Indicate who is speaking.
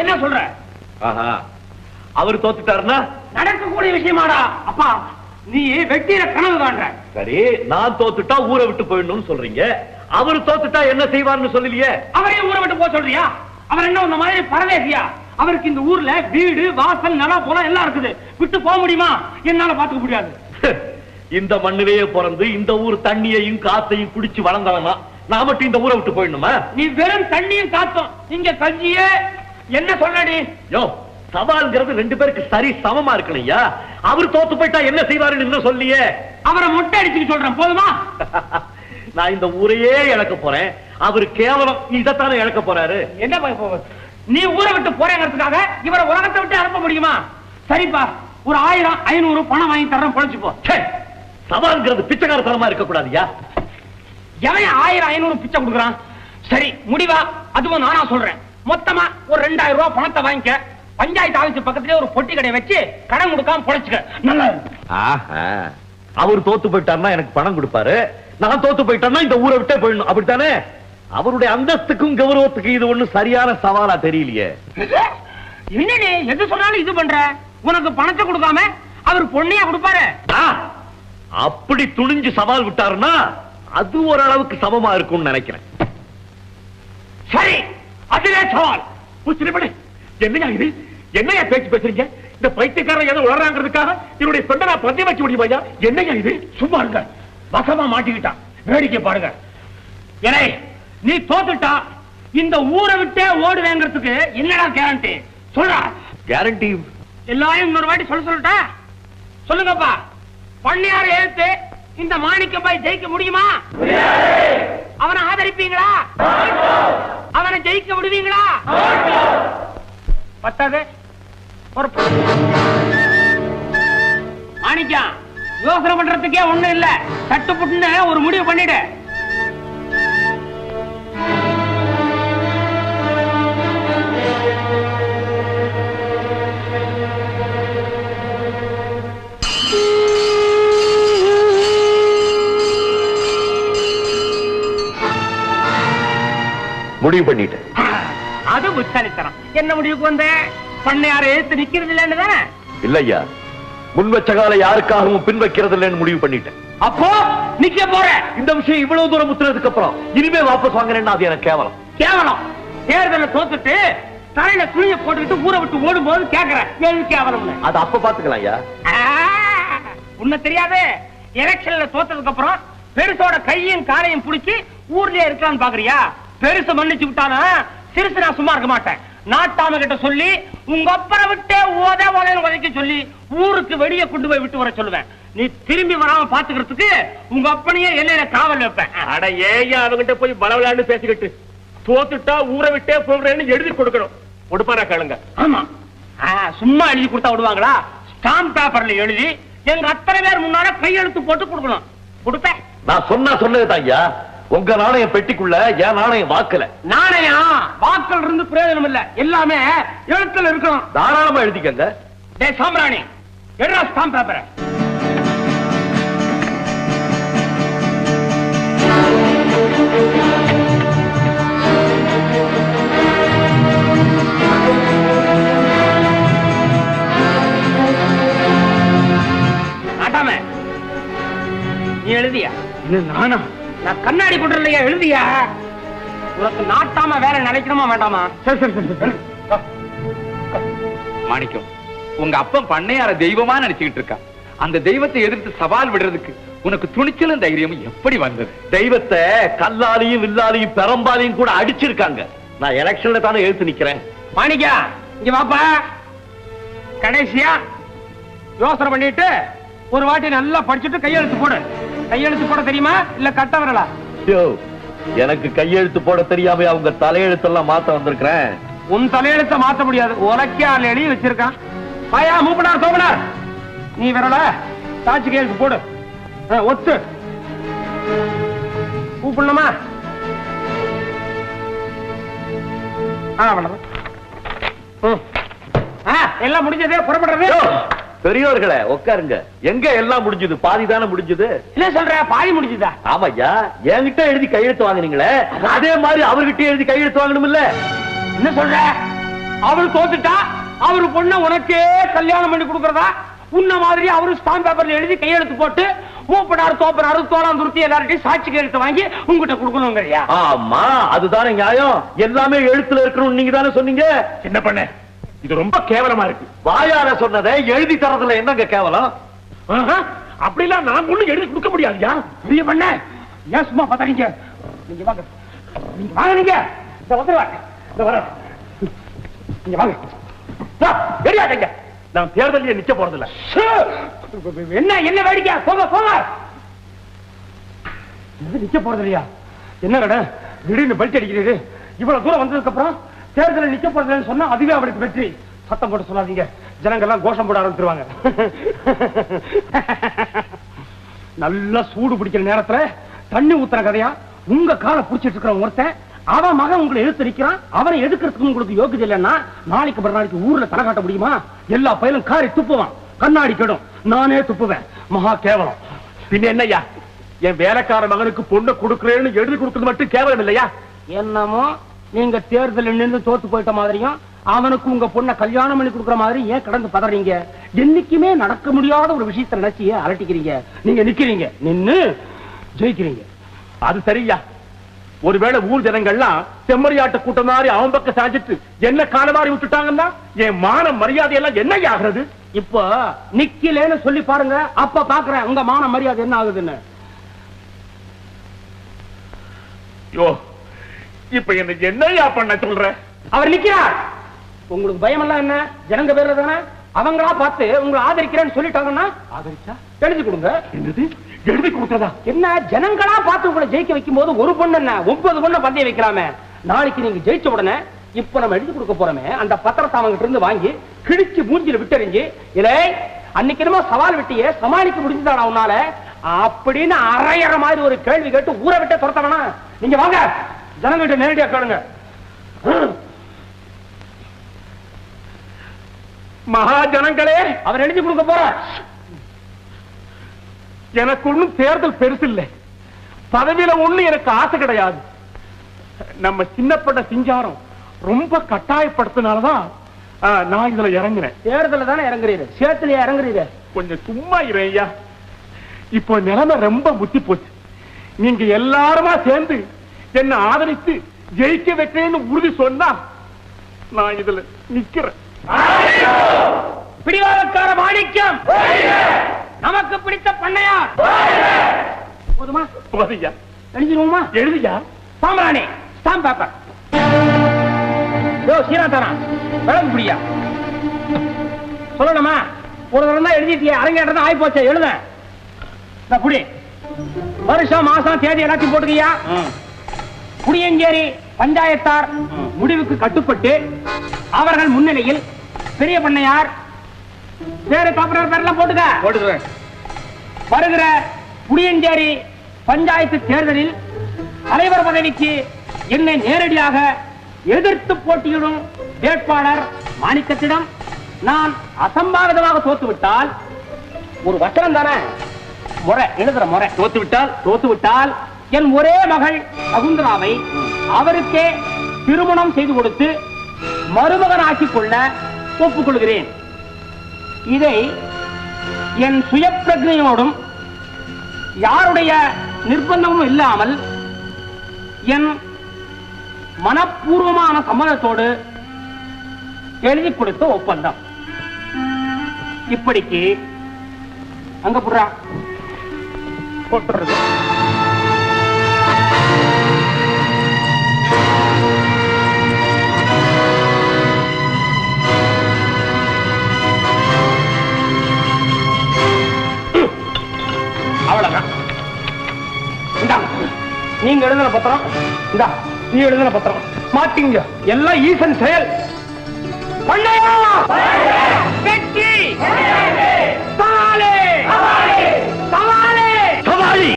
Speaker 1: என்ன சொல்ற?
Speaker 2: அவர் தோத்துட்டாருன்னா?
Speaker 1: நடக்கக்கூடிய விஷயமாடா அப்பா. நீ வெட்டியில கனவு காண்ற.
Speaker 2: சரி நான் தோத்துட்டா ஊரை விட்டு போயிடணும்னு சொல்றீங்க. அவர் தோத்துட்டா என்ன செய்வார்னு சொல்லலையே?
Speaker 1: அவரையும் ஊரை விட்டு போக சொல்றியா? அவர் என்ன இந்த மாதிரி பரதேசியா? அவருக்கு இந்த ஊர்ல வீடு வாசல் நிலம் போல எல்லாம் இருக்குது. விட்டு போக முடியுமா? என்னால பாத்துக்க முடியாது.
Speaker 2: இந்த மண்ணிலேயே பிறந்து இந்த ஊர் தண்ணியையும் காத்தையும் குடிச்சு வளர்ந்தவனா? நான் மட்டும் இந்த ஊரை விட்டு போயிடணுமா?
Speaker 1: நீ வெறும் தண்ணியும் காத்தும். இங்க கஞ்சியே என்ன சொல்றடி?
Speaker 2: யோ சவால்ங்கிறது ரெண்டு பேருக்கு சரி சமமா இருக்கணையா அவர் தோத்து போயிட்டா என்ன செய்வாருன்னு இன்னும் சொல்லியே.
Speaker 1: அவரை மொட்டை அடிச்சுக்க சொல்றேன் போதுமா?
Speaker 2: நான் இந்த ஊரையே இழக்க போறேன். அவர் கேவலம் இதைத்தானே இழக்க போறாரு.
Speaker 1: என்ன நீ ஊரை விட்டு போறேங்கிறதுக்காக இவரை உலகத்தை விட்டு அனுப்ப முடியுமா? சரிப்பா ஒரு ஆயிரம் ஐநூறு பணம் வாங்கி தர்றேன் பொழைச்சு போ.
Speaker 2: ச்சே, சவால்ங்கிறது பிச்சைக்காரத்தனமா இருக்க கூடாதுயா
Speaker 1: எவன் ஆயிரம் ஐநூறு பிச்சை கொடுக்குறான்? சரி முடிவா அதுவும் நானா சொல்றேன். மொத்தமா ஒரு ரெண்டாயிரம் ரூபாய் பணத்தை வாங்கிக்க. பஞ்சாயத்து ஆபீஸ் பக்கத்துலயே ஒரு பொட்டி கடையை வச்சு கடன் கொடுக்காம பொழைச்சுக்க. நல்லா.
Speaker 2: அவர் தோத்து போயிட்டாருன்னா எனக்கு பணம் கொடுப்பாரு. நான் தோத்து போயிட்டேன்னா இந்த ஊரை விட்டே போயிடணும். அப்படித்தானே? அவருடைய அந்தஸ்துக்கும் கௌரவத்துக்கும் இது ஒண்ணு சரியான சவாலா தெரியலையே.
Speaker 1: என்ன எது சொன்னாலும் இது பண்ற? உனக்கு பணத்தை கொடுக்காம அவர் பொண்ணையா கொடுப்பாரு.
Speaker 2: அப்படி துணிஞ்சு சவால் விட்டாருன்னா அது ஓரளவுக்கு சமமா இருக்கும்னு நினைக்கிறேன்.
Speaker 1: சரி அதுவே சவால்
Speaker 3: புரிச்சுபடி என்னையா இது? என்னையா பேச்சு பேசுறீங்க? இந்த பைத்தியக்காரன் ஏதோ உளறாங்கிறதுக்காக என்னுடைய ஃப்ரெண்டை நான் பந்தயம் வைக்க முடியுமா என்னையா இது?
Speaker 1: சும்மா இருங்க. வசமா மாட்டிக்கிட்டான். வேடிக்கை பாருங்க. ஏனே நீ தோத்துட்டா இந்த ஊரை விட்டே ஓடுவேங்கிறதுக்கு என்னடா கேரண்டி சொல்றா.
Speaker 2: கேரண்டி
Speaker 1: எல்லாரும் இன்னொரு வாட்டி சொல்ல சொல்லட்டா? சொல்லுங்கப்பா. பண்ணையார எழுத்து இந்த மாணிக்கம் பாய் ஜெயிக்க முடியுமா? அவனை ஆதரிப்பீங்களா? அவனை ஜெயிக்க விடுவீங்களா? பத்தாது ஒரு மாணிக்கம் யோசனை பண்றதுக்கே ஒண்ணும் இல்ல. சட்டு புட்டுன்னு ஒரு முடிவு பண்ணிடு.
Speaker 2: முடிவு பண்ணிட்டேன்.
Speaker 1: அது புத்தாலித்தனம் என்ன முடிவுக்கு வந்த? பண்ணையார எழுத்து நிக்கிறது இல்லைன்னு தானே?
Speaker 2: இல்லையா? முன் வச்ச கால யாருக்காகவும் பின் வைக்கிறது இல்லைன்னு முடிவு பண்ணிட்டேன்.
Speaker 1: அப்போ நிக்க போற.
Speaker 2: இந்த விஷயம் இவ்வளவு தூரம் முத்துனதுக்கு அப்புறம் இனிமே வாபஸ் வாங்குறேன்னா அது எனக்கு கேவலம்.
Speaker 1: கேவலம். தேர்தல தோத்துட்டு தலையில துணிய போட்டுக்கிட்டு ஊரை விட்டு ஓடும் போது கேக்குறேன். எது கேவலம்னு?
Speaker 2: அது அப்ப பாத்துக்கலாம் ஐயா.
Speaker 1: உன்னை தெரியாது. எலெக்ஷன்ல தோத்ததுக்கு அப்புறம் பெருசோட கையும் காலையும் புடிச்சு ஊர்லயே இருக்கலாம்னு பாக்குறியா? பெருசு மன்னிச்சு விட்டானா? சிறுசு நான் சும்மா இருக்க மாட்டேன். நாட்டாம கிட்ட சொல்லி உங்க அப்பரை விட்டே ஓத ஓதன்னு உதைக்க சொல்லி ஊருக்கு வெளியே கொண்டு போய் விட்டு வர சொல்லுவேன். நீ திரும்பி வராம பாத்துக்கிறதுக்கு உங்க அப்பனையே எல்லையில காவல் வைப்பேன்.
Speaker 3: அட ஏயா அவங்கிட்ட போய் பலவலான்னு பேசிக்கிட்டு. தோத்துட்டா ஊரை விட்டே போகிறேன்னு எழுதி கொடுக்கணும். கொடுப்பாரா கேளுங்க.
Speaker 1: ஆமா. ஆ, சும்மா எழுதி கொடுத்தா விடுவாங்களா? ஸ்டாம்ப் பேப்பர்ல எழுதி எங்க அத்தனை பேர் முன்னால கையெழுத்து போட்டு கொடுக்கணும். கொடுப்பேன்.
Speaker 2: நான் சொன்னா சொன்னதுதான் ஐயா உங்க நாணயம் பெட்டிக்குள்ள என் நாணயம் வாக்கல.
Speaker 1: நாணயம் வாக்கள் இருந்து பிரயோஜனம் இல்ல. எல்லாமே எழுத்துல இருக்கணும்.
Speaker 2: தாராளமா எழுதிக்கங்க.
Speaker 1: டே சாம்ராணி எடுறா ஸ்டாம்ப் பேப்பரை நீ எழுதியா?
Speaker 3: நானா?
Speaker 1: நான் கண்ணாடி போட்டுலையா எழுதியா? உனக்கு நாட்டாம வேற நினைக்கணுமா வேண்டாமா?
Speaker 3: சரி சரி சரி
Speaker 4: மாணிக்கம் உங்க அப்பன் பண்ணையார தெய்வமா நினைச்சுக்கிட்டு இருக்கா. அந்த தெய்வத்தை எதிர்த்து சவால் விடுறதுக்கு உனக்கு துணிச்சலும் தைரியமும் எப்படி வந்தது?
Speaker 2: தெய்வத்தை கல்லாலையும் வில்லாலையும் பெரம்பாலையும் கூட அடிச்சிருக்காங்க. நான் எலெக்ஷன்ல தானே எழுத்து நிக்கிறேன்.
Speaker 1: மாணிக்கா இங்க வாப்பா. கடைசியா யோசனை பண்ணிட்டு ஒரு வாட்டி நல்லா படிச்சுட்டு கையெழுத்து போடு. கையெழுத்து போட தெரியுமா? இல்ல கட்ட வரலா?
Speaker 2: யோ, எனக்கு கையெழுத்து போட தெரியாம அவங்க தலையெழுத்தெல்லாம் மாத்த வந்திருக்கிறேன்?
Speaker 1: உன் தலையெழுத்த மாத்த முடியாது. உலக்கே ஆள் எழுதி வச்சிருக்கான். பாயா மூப்பனார் சோமனார். நீ வரல? சாட்சி கையெழுத்து போடு. ஒத்து. கூப்பிடணுமா ஆ. ஆ, எல்லாம் முடிஞ்சது? புறப்படுறது?
Speaker 2: பெரியோர்களே உட்காருங்க எங்க எல்லாம் முடிஞ்சது? பாதி தானே முடிஞ்சது?
Speaker 1: என்ன சொல்ற? பாதி முடிஞ்சுதா?
Speaker 2: ஆமாய்யா. என்கிட்ட எழுதி கையெழுத்து வாங்குனீங்களே? அதே மாதிரி அவர்கிட்ட எழுதி கையெழுத்து வாங்கணும் இல்ல
Speaker 1: என்ன சொல்ற? அவள் தோத்துட்டா? அவரு பொண்ண உனக்கே கல்யாணம் பண்ணி கொடுக்கறதா? உன்ன மாதிரி அவரு ஸ்டாம்ப் பேப்பர்ல எழுதி கையெழுத்து போட்டு மூப்பனாரு தோப்பனாரு தோலாம் துருத்தி எல்லார்ட்டையும் சாட்சி கையெழுத்து வாங்கி உங்ககிட்ட கொடுக்கணுங்கறியா?
Speaker 2: ஆமா அதுதானே நியாயம். எல்லாமே எழுத்துல இருக்கணும் நீங்க தானே சொன்னீங்க?
Speaker 3: என்ன பண்ண? இது ரொம்ப கேவலமா இருக்கு.
Speaker 2: வாயார சொன்னதை எழுதி தரதுல என்னங்க கேவலம்?
Speaker 3: ஆஹா, அப்படிலாம் நான் ஒண்ணு எழுதி கொடுக்க முடியாதுயா?
Speaker 1: பெரிய பண்ண. ஏன் சும்மா பதறீங்க நீங்க வாங்க. நீங்க வாங்க நீங்க. இந்த வந்துருவாங்க இந்த வர நீங்க வாங்க.
Speaker 3: தெரியாதீங்க நான் தேர்தலில் நிக்க போறதில்ல!
Speaker 1: என்ன என்ன வேடிக்கை? போங்க போங்க. நிக்க போறது இல்லையா என்ன கடை திடீர்னு பல்ட் அடிக்கிறது இவ்வளவு தூரம் வந்ததுக்கு அப்புறம் தேர்தலில் நிக்க போறதுன்னு சொன்னா அதுவே அவருக்கு வெற்றி. சத்தம் போட்டு சொல்லாதீங்க. ஜனங்கள்லாம் கோஷம் போட ஆரம்பிச்சிருவாங்க. நல்லா சூடு பிடிக்கிற நேரத்துல தண்ணி ஊத்துற கதையா? உங்க காலை புடிச்சிட்டு இருக்கிற ஒருத்தன் அவன் மகன் உங்களை எடுத்து நிற்கிறான் அவனை எடுக்கிறதுக்கு உங்களுக்கு யோகியதை இல்லைன்னா நாளைக்கு மறுநாளைக்கு ஊர்ல தலை காட்ட முடியுமா? எல்லா பயிலும் காரி துப்புவான். கண்ணாடி கெடும். நானே துப்புவேன். மகா கேவலம்.
Speaker 3: பின்ன என்னையா என் வேலைக்கார மகனுக்கு பொண்ணு கொடுக்கிறேன்னு எழுதி கொடுக்கறது மட்டும் கேவலம் இல்லையா?
Speaker 1: என்னமோ நீங்க தேர்தலில் நின்று தோத்து போயிட்ட மாதிரியும் அவனுக்கு உங்க பொண்ணை கல்யாணம் பண்ணி கொடுக்குற மாதிரி ஏன் கடந்து பதறீங்க? என்னைக்குமே நடக்க முடியாத ஒரு விஷயத்தை நினைச்சு ஏன் அலட்டிக்கிறீங்க நீங்க நிக்கிறீங்க. நின்னு ஜெயிக்கிறீங்க.
Speaker 3: அது சரியா? ஒருவேளை ஊர் ஜனங்கள்லாம் செம்மறியாட்டு கூட்டம் மாதிரி அவன் பக்கம் சாஞ்சிட்டு என்ன கால மாதிரி விட்டுட்டாங்கன்னா என் மான மரியாதை எல்லாம் என்ன ஆகுறது?
Speaker 1: இப்போ நிக்கலேன்னு சொல்லி பாருங்க அப்ப பாக்குறேன் உங்க மான மரியாதை என்ன ஆகுதுன்னு.
Speaker 3: யோ இப்ப என்ன என்னையா பண்ண சொல்ற?
Speaker 1: அவர் நிக்கிறார். உங்களுக்கு பயம் எல்லாம் என்ன? ஜனங்க பேர்ல தானே? அவங்களா பார்த்து உங்களை ஆதரிக்கிறேன்னு சொல்லிட்டாங்கன்னா
Speaker 3: ஆதரிச்சா?
Speaker 1: எழுதி கொடுங்க.
Speaker 3: என்னது? எழுதி கொடுத்ததா?
Speaker 1: என்ன ஜனங்களா பார்த்து உங்களை ஜெயிக்க வைக்கும் போது ஒரு பொண்ணு என்ன? ஒன்பது பொண்ணு பந்தயம் வைக்கலாமே. நாளைக்கு நீங்க ஜெயிச்ச உடனே இப்ப நம்ம எழுதி கொடுக்க போறோமே. அந்த பத்திரத்தை அவங்க இருந்து வாங்கி கிழிச்சு மூஞ்சில விட்டறிஞ்சு இல்லை அன்னைக்கு என்னமோ சவால் விட்டியே சமாளிக்க முடிஞ்சுதாடா உன்னால? அப்படின்னு அரையற மாதிரி ஒரு கேள்வி கேட்டு ஊரை விட்டு துரத்த வேணாம் நீங்க வாங்க. ஜனங்கிட்ட நேரடியா கேளுங்க.
Speaker 3: மகா ஜனங்களே
Speaker 1: அவர் எழுதி கொடுக்க போற.
Speaker 3: எனக்கு ஒண்ணும் தேர்தல் பெருசு இல்லை. பதவியில ஒண்ணு எனக்கு ஆசை கிடையாது. நம்ம சின்னப்பட்ட சிங்காரம் ரொம்ப கட்டாயப்படுத்தினாலதான் நான் இதுல இறங்கினேன்
Speaker 1: தேர்தல தானே இறங்குறீரு? சேத்துல இறங்குறீரு?
Speaker 3: கொஞ்சம் சும்மா இரு ஐயா. இப்போ நிலைமை ரொம்ப முத்தி போச்சு. நீங்க எல்லாருமா சேர்ந்து என்ன ஆதரித்து ஜெயிக்க வைக்கிறேன்னு உறுதி சொன்னா நான் இதுல நிக்கிறேன்.
Speaker 1: பிடிவாதக்கார மாணிக்கம். நமக்கு பிடித்த பண்ணையார். போதுமா?
Speaker 3: போதையா?
Speaker 1: எழுதிடுவோமா?
Speaker 3: எழுதியா?
Speaker 1: சாம்பிராணி ஸ்டாம்ப் பேப்பர் யோ சீராத்தானா? விளக்கு பிடியா? சொல்லணுமா? ஒரு தடவை தான் எழுதிட்டியே அரங்கேற்றம் ஆகி போச்சு எழுத புடி. வருஷம் மாசம் தேதி எல்லாத்தையும் போட்டுக்கியா? புடியஞ்சேரி பஞ்சாயத்தார் முடிவுக்கு கட்டுப்பட்டு அவர்கள் முன்னிலையில் பெரிய பண்ணையார் பேரு காப்பனர் பேர்லாம் போட்டுக்க.
Speaker 4: போட்டுக்கிறேன்.
Speaker 1: வருகிற புளியஞ்சேரி பஞ்சாயத்து தேர்தலில் தலைவர் பதவிக்கு என்னை நேரடியாக எதிர்த்து போட்டியிடும் வேட்பாளர் மாணிக்கத்திடம் நான் அசம்பாவிதமாக தோத்துவிட்டால் ஒரு வசனம் தானே? முறை எழுதுற முறை.
Speaker 4: தோத்து விட்டால்
Speaker 1: தோத்துவிட்டால் என் ஒரே மகள் சகுந்தலாவை அவருக்கே திருமணம் செய்து கொடுத்து மருமகன் ஆக்கிக் கொள்ள ஒப்புக்கொள்கிறேன். இதை என் சுய பிரஜையோடும் யாருடைய நிர்பந்தமும் இல்லாமல் என் மனப்பூர்வமான சம்மதத்தோடு எழுதி கொடுத்த ஒப்பந்தம். இப்படிக்கு அங்க புடுறா போட்டுறது. நீங்க எழுதின பத்திரம் இந்தா நீ எழுதின பத்திரம். மாட்டீங்க. எல்லாம் ஈசன் செயல். பண்ணையா? வெற்றி.